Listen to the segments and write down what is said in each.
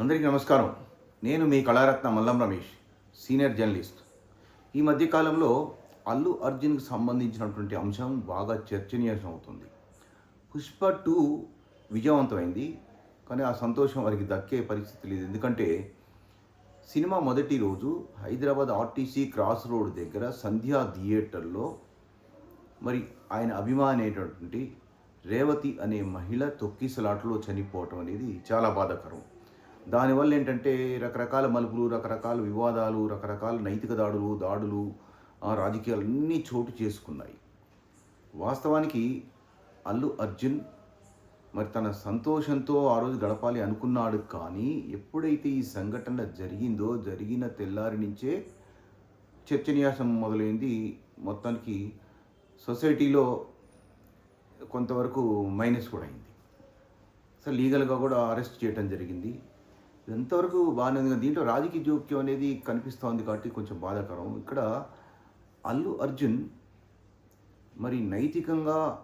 అందరికీ నమస్కారం. నేను మీ కళారత్న మల్లం రమేష్ సీనియర్ జర్నలిస్ట్. ఈ మధ్యకాలంలో అల్లు అర్జున్కి సంబంధించినటువంటి అంశం బాగా చర్చనీయాంశం అవుతుంది పుష్ప టూ విజయవంతమైంది కానీ ఆ సంతోషం వారికి దక్కే పరిస్థితి లేదు. ఎందుకంటే సినిమా మొదటి రోజు హైదరాబాద్ ఆర్టీసీ క్రాస్ రోడ్ దగ్గర సంధ్యా థియేటర్లో మరి ఆయన అభిమాని అయినటువంటి రేవతి అనే మహిళ తొక్కిసలాట్లో చనిపోవటం అనేది చాలా బాధాకరం. దానివల్ల ఏంటంటే రకరకాల మలుపులు రకరకాల వివాదాలు రకరకాల నైతిక దాడులు దాడులు రాజకీయాలన్నీ రాజకీయాలు అన్నీ చోటు చేసుకున్నాయి. వాస్తవానికి అల్లు అర్జున్ మరి తన సంతోషంతో ఆ రోజు గడపాలి అనుకున్నాడు కానీ ఎప్పుడైతే ఈ సంఘటన జరిగిందో జరిగిన తెల్లారి నుంచే చర్చనీయాసం మొదలైంది. మొత్తానికి సొసైటీలో కొంతవరకు మైనస్ కూడా అయింది. సో లీగల్గా కూడా అరెస్ట్ చేయడం జరిగింది. ఎంతవరకు బాగానే ఉంది. దీంట్లో రాజకీయ జోక్యం అనేది కనిపిస్తోంది కాబట్టి కొంచెం బాధాకరం. ఇక్కడ అల్లు అర్జున్ మరి నైతికంగా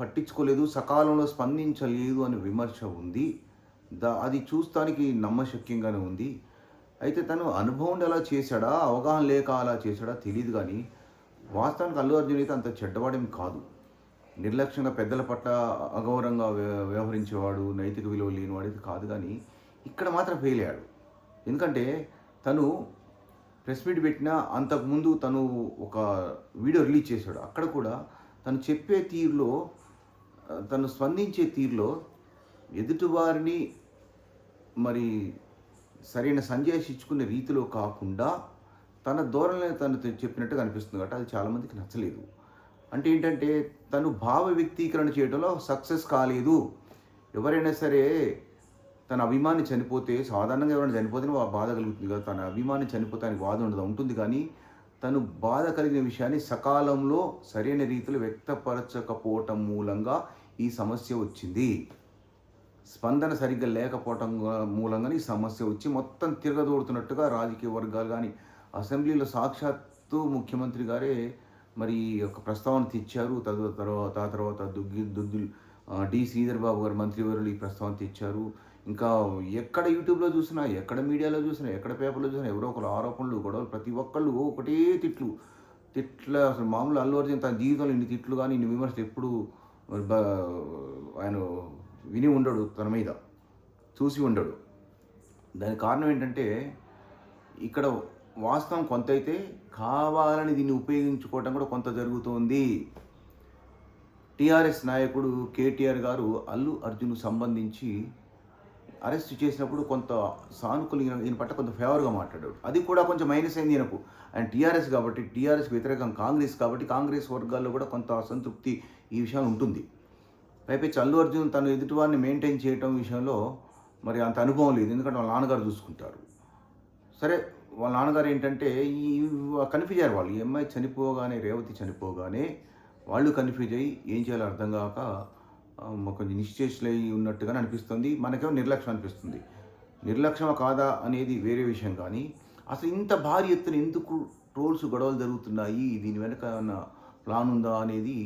పట్టించుకోలేదు సకాలంలో స్పందించలేదు అనే విమర్శ ఉంది. దా అది చూస్తానికి నమ్మశక్యంగానే ఉంది. అయితే తను అనుభవం ఎలా చేశాడా అవగాహన లేక అలా చేశాడా తెలియదు కానీ వాస్తవానికి అల్లు అర్జున్ అయితే అంత చెడ్డవాడేం కాదు. నిర్లక్ష్యంగా పెద్దల పట్ల అగౌరవంగా వ్య- వ్యవహరించేవాడు నైతిక విలువ లేనివాడైతే కాదు కానీ ఇక్కడ మాత్రం ఫెయిల్ అయ్యాడు. ఎందుకంటే తను ప్రెస్ మీట్ పెట్టిన అంతకుముందు తను ఒక వీడియో రిలీజ్ చేశాడు. అక్కడ కూడా తను చెప్పే తీరులో తను స్పందించే తీరులో ఎదుటివారిని మరి సరైన సంజాయిషి ఇచ్చుకునే రీతిలో కాకుండా తన ధోరణిలో తను చెప్పినట్టు చెప్పినట్టుగా అనిపిస్తుంది కాబట్టి అది చాలామందికి నచ్చలేదు. అంటే ఏంటంటే తను భావ వ్యక్తీకరణ చేయడంలో సక్సెస్ కాలేదు. ఎవరైనా సరే తన అభిమాని చనిపోతే సాధారణంగా ఎవరైనా చనిపోతేనే వా- బాధ కలుగుతుంది కదా తన అభిమాని చనిపోతే ఆయనకి బాధ ఉండదు. ఉంటుంది కానీ తను బాధ కలిగిన విషయాన్ని సకాలంలో సరైన రీతిలో వ్యక్తపరచకపోవటం మూలంగా ఈ సమస్య వచ్చింది. స్పందన సరిగ్గా లేకపోవటం మూలంగానే ఈ సమస్య వచ్చి మొత్తం తిరగదోడుతున్నట్టుగా రాజకీయ వర్గాలు కానీ అసెంబ్లీలో సాక్షాత్తు ముఖ్యమంత్రి గారే మరి ఒక ప్రస్తావన తెచ్చారు. తదు తర్వాత తర్వాత దుగ్గి దుద్దులు డి శ్రీధర్ బాబు గారు మంత్రివర్యులు ఈ ప్రస్తావన తెచ్చారు. ఇంకా ఎక్కడ యూట్యూబ్లో చూసినా ఎక్కడ మీడియాలో చూసినా ఎక్కడ పేపర్లో చూసినా ఎవరో ఒకరు ఆరోపణలు గొడవలు ప్రతి ఒక్కళ్ళు ఒకటే తిట్లు. తిట్ల అసలు మామూలు అల్లు అర్జున్ తన జీవితంలో ఇన్ని తిట్లు కానీ ఇన్ని విమర్శలు ఎప్పుడు ఆయన విని ఉండడు తన మీద. చూసి ఉండడు. దానికి కారణం ఏంటంటే ఇక్కడ వాస్తవం కొంత అయితే కావాలని దీన్ని ఉపయోగించుకోవటం కూడా కొంత జరుగుతోంది. టీఆర్ఎస్ నాయకుడు కేటీఆర్ గారు అల్లు అర్జున్కు సంబంధించి అరెస్ట్ చేసినప్పుడు కొంత సానుకూల ఈయన పట్ల కొంత ఫేవర్గా మాట్లాడాడు. అది కూడా కొంచెం మైనస్ అయింది ఈయనకు. అండ్ టీఆర్ఎస్ కాబట్టి టీఆర్ఎస్ వ్యతిరేకం కాంగ్రెస్ కాబట్టి కాంగ్రెస్ వర్గాల్లో కూడా కొంత అసంతృప్తి ఈ విషయం ఉంటుంది. పైపెచ్చి అల్లు అర్జున్ తన ఎదుటివారిని మెయింటైన్ చేయటం విషయంలో మరి అంత అనుభవం లేదు. ఎందుకంటే వాళ్ళ నాన్నగారు చూసుకుంటారు. సరే వాళ్ళ నాన్నగారు ఏంటంటే ఈ కనిపించారు వాళ్ళు. ఈ అమ్మాయి చనిపోగానే రేవతి చనిపోగానే వాళ్ళు కన్ఫ్యూజ్ అయ్యి ఏం చేయాలో అర్థం కాక ఆ, కొంచెం నిశ్చేష్లై ఉన్నట్టుగానే అనిపిస్తుంది. మనకేమో నిర్లక్ష్యం అనిపిస్తుంది. నిర్లక్ష్యం కాదా అనేది వేరే విషయం కానీ అసలు ఇంత భారీ ఎత్తున ఎందుకు ట్రోల్స్ గొడవలు జరుగుతున్నాయి? దీని వెనక ఏమన్నా ప్లాన్ ఉందా అనేది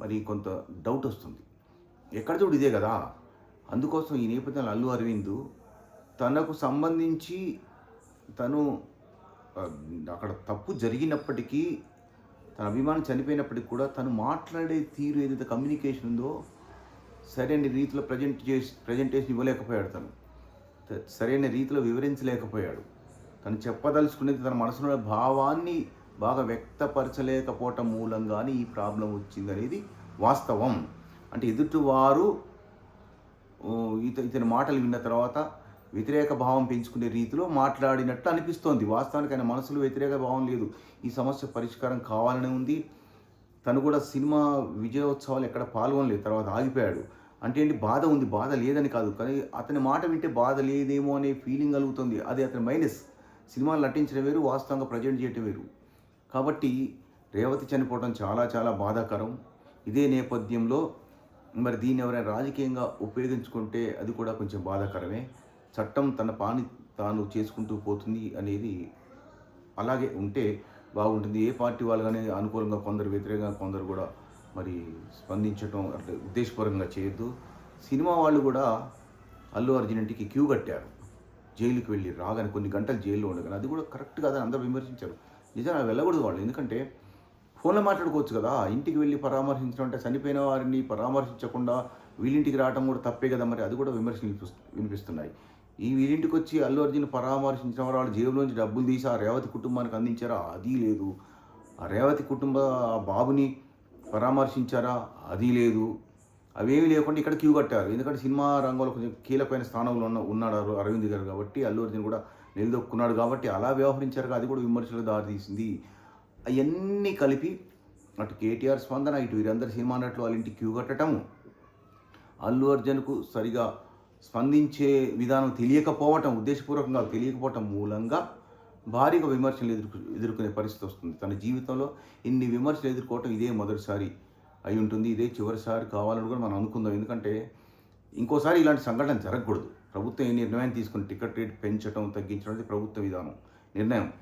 మరి కొంత డౌట్ వస్తుంది. ఎక్కడ చూడు ఇదే కదా. అందుకోసం ఈ నేపథ్యంలో అల్లు అరవింద్ తనకు సంబంధించి తను అక్కడ తప్పు జరిగినప్పటికీ తన అభిమానం చనిపోయినప్పటికి కూడా తను మాట్లాడే తీరు ఏదైతే కమ్యూనికేషన్ ఉందో సరైన రీతిలో ప్రజెంట్ చేసి ప్రజెంటేషన్ ఇవ్వలేకపోయాడు తను. సరైన రీతిలో వివరించలేకపోయాడు. తను చెప్పదలుచుకునేది తన మనసులో భావాన్ని బాగా వ్యక్తపరచలేకపోవటం మూలంగానే ఈ ప్రాబ్లం వచ్చింది అనేది వాస్తవం. అంటే ఎదుటివారు ఇత ఇతని మాటలు విన్న తర్వాత వ్యతిరేక భావం పెంచుకునే రీతిలో మాట్లాడినట్టు అనిపిస్తోంది. వాస్తవానికి ఆయన మనసులో వ్యతిరేక భావం లేదు. ఈ సమస్య పరిష్కారం కావాలని ఉంది. తను కూడా సినిమా విజయోత్సవాలు ఎక్కడ పాల్గొనలేదు. తర్వాత ఆగిపోయాడు. అంటే ఏంటి? బాధ ఉంది. బాధ లేదని కాదు. కానీ అతని మాట వింటే బాధ లేదేమో అనే ఫీలింగ్ కలుగుతుంది. అది అతని మైనస్ సినిమాలు నటించడం వేరు వాస్తవంగా ప్రజెంట్ చేయటం వేరు. కాబట్టి రేవతి చనిపోవడం చాలా చాలా బాధాకరం. ఇదే నేపథ్యంలో మరి దీన్ని ఎవరైనా రాజకీయంగా ఉపయోగించుకుంటే అది కూడా కొంచెం బాధాకరమే. చట్టం తన పాని తాను చేసుకుంటూ పోతుంది అనేది అలాగే ఉంటే బాగుంటుంది. ఏ పార్టీ వాళ్ళు అనుకూలంగా కొందరు వ్యతిరేకంగా కొందరు కూడా మరి స్పందించడం అంటే ఉద్దేశపూర్వకంగా చేయొద్దు. సినిమా వాళ్ళు కూడా అల్లు అర్జున్ ఇంటికి క్యూ కట్టారు. జైలుకి వెళ్ళి రాగానే కొన్ని గంటలు జైల్లో ఉండగానే అది కూడా కరెక్ట్ కాదని అందరూ విమర్శించారు. నిజంగా వెళ్ళకూడదు వాళ్ళు. ఎందుకంటే ఫోన్లో మాట్లాడుకోవచ్చు కదా. ఇంటికి వెళ్ళి పరామర్శించడం అంటే చనిపోయిన వారిని పరామర్శించకుండా వీళ్ళింటికి రావడం కూడా తప్పే కదా మరి. అది కూడా విమర్శలు వినిపిస్తున్నాయి. ఈ వీరింటికి వచ్చి అల్లు అర్జున్ పరామర్శించిన వారు వాళ్ళ జేబులోంచి డబ్బులు తీసి ఆ రేవతి కుటుంబానికి అందించారా? అది లేదు. ఆ రేవతి కుటుంబ ఆ బాబుని పరామర్శించారా? అది లేదు. అవేమీ లేకుండా ఇక్కడ క్యూ కట్టారు. ఎందుకంటే సినిమా రంగంలో కొంచెం కీలకమైన స్థానంలో ఉన్న ఉన్నాడు అరవింద్ గారు కాబట్టి అల్లు అర్జున్ కూడా నిలదొక్కున్నాడు కాబట్టి అలా వ్యవహరించారు అది కూడా విమర్శలకు దారితీసింది. అవన్నీ కలిపి అటు కేటీఆర్ స్పందన ఇటు వీరందరు సినిమా నటులు వాళ్ళ ఇంటికి క్యూ కట్టడం అల్లు అర్జున్కు సరిగా స్పందించే విధానం తెలియకపోవటం ఉద్దేశపూర్వకంగా తెలియకపోవటం మూలంగా భారీగా విమర్శలు ఎదుర్కొ ఎదుర్కొనే పరిస్థితి వస్తుంది. తన జీవితంలో ఇన్ని విమర్శలు ఎదుర్కోవటం ఇదే మొదటిసారి అయి ఉంటుంది. ఇదే చివరిసారి కావాలని కూడా మనం అనుకుందాం. ఎందుకంటే ఇంకోసారి ఇలాంటి సంఘటన జరగకూడదు. ప్రభుత్వం ఏ నిర్ణయం తీసుకుని టికెట్ రేట్ పెంచడం తగ్గించడం అనేది ప్రభుత్వ విధానం నిర్ణయం.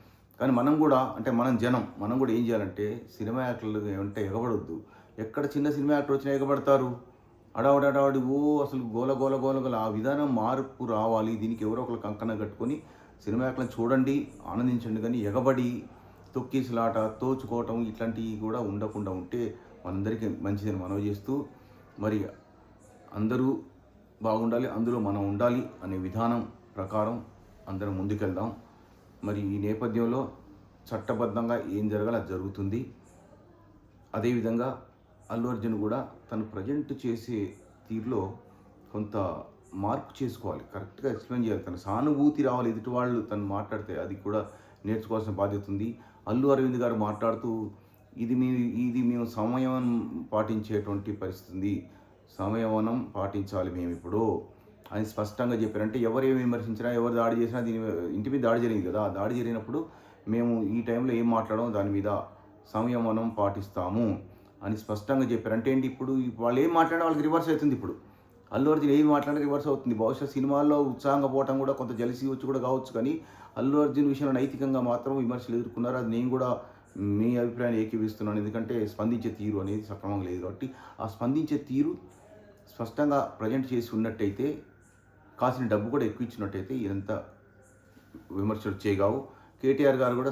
కానీ మనం కూడా అంటే మనం జనం మనం కూడా ఏం చేయాలంటే సినిమా యాక్టర్లు ఏమంటే ఎగబడొద్దు. ఎక్కడ చిన్న సినిమా యాక్టర్ వచ్చినా ఎగబడతారు. అడావడి అడావడి ఓ అసలు గోల గోల గోల గోల. ఆ విధానం మార్పు రావాలి. దీనికి ఎవరో ఒకరు కంకణ కట్టుకొని సినిమా చూడండి ఆనందించండి. కానీ ఎగబడి తొక్కిసలాట తోచుకోవటం ఇట్లాంటివి కూడా ఉండకుండా ఉంటే మనందరికీ మంచిదని మనవి చేస్తూ మరి అందరూ బాగుండాలి అందులో మనం ఉండాలి అనే విధానం ప్రకారం అందరం ముందుకెళ్దాం. మరి ఈ నేపథ్యంలో చట్టబద్ధంగా ఏం జరగాలి అది జరుగుతుంది. అదేవిధంగా అల్లు అర్జున్ కూడా తను ప్రజెంట్ చేసే తీరులో కొంత మార్పు చేసుకోవాలి. కరెక్ట్గా ఎక్స్ప్లెయిన్ చేయాలి. తన సానుభూతి రావాలి ఎదుటి వాళ్ళు తను మాట్లాడితే అది కూడా నేర్చుకోవాల్సిన బాధ్యత ఉంది. అల్లు అరవింద్ గారు మాట్లాడుతూ ఇది మీ ఇది మేము సమయం పాటించేటువంటి పరిస్థితి ఉంది. పాటించాలి మేము ఇప్పుడు అని స్పష్టంగా చెప్పారు. అంటే ఎవరు ఏమి విమర్శించినా ఎవరు దాడి చేసినా దీని ఇంటి మీద దాడి జరిగింది కదా. దాడి జరిగినప్పుడు మేము ఈ టైంలో ఏం మాట్లాడడం దాని మీద సంయమనం పాటిస్తాము. అని స్పష్టంగా చెప్పారు. అంటే ఏంటి ఇప్పుడు వాళ్ళు ఏం మాట్లాడినా వాళ్ళకి రివర్స్ అవుతుంది ఇప్పుడు. అల్లు అర్జున్ ఏమి మాట్లాడినా రివర్స్ అవుతుంది. బహుశా సినిమాల్లో ఉత్సాహంగా పోవటం కూడా కొంత జలసి వచ్చి కూడా కావచ్చు. కానీ అల్లు అర్జున్ విషయంలో నైతికంగా మాత్రం విమర్శలు ఎదుర్కొన్నారు. అది నేను కూడా మీ అభిప్రాయాన్ని ఏకీవిస్తున్నాను ఎందుకంటే స్పందించే తీరు అనేది సక్రమంగా లేదు కాబట్టి ఆ స్పందించే తీరు స్పష్టంగా ప్రజెంట్ చేసి ఉన్నట్టయితే కాసిన డబ్బు కూడా ఎక్కువ ఇచ్చినట్టయితే ఇదంతా విమర్శలు చేయగావు. కేటీఆర్ గారు కూడా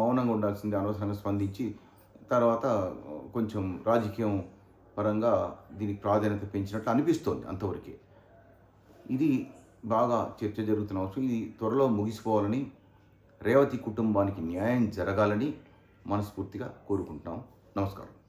మౌనంగా ఉండాల్సింది అనవసరంగా స్పందించి తర్వాత కొంచెం రాజకీయం పరంగా దీనికి ప్రాధాన్యత పెంచినట్లు అనిపిస్తోంది అంతవరకే. ఇది బాగా చర్చ జరుగుతున్న అవసరం. ఇది త్వరలో ముగిసిపోవాలని రేవతి కుటుంబానికి న్యాయం జరగాలని మనస్ఫూర్తిగా కోరుకుంటున్నాం. నమస్కారం.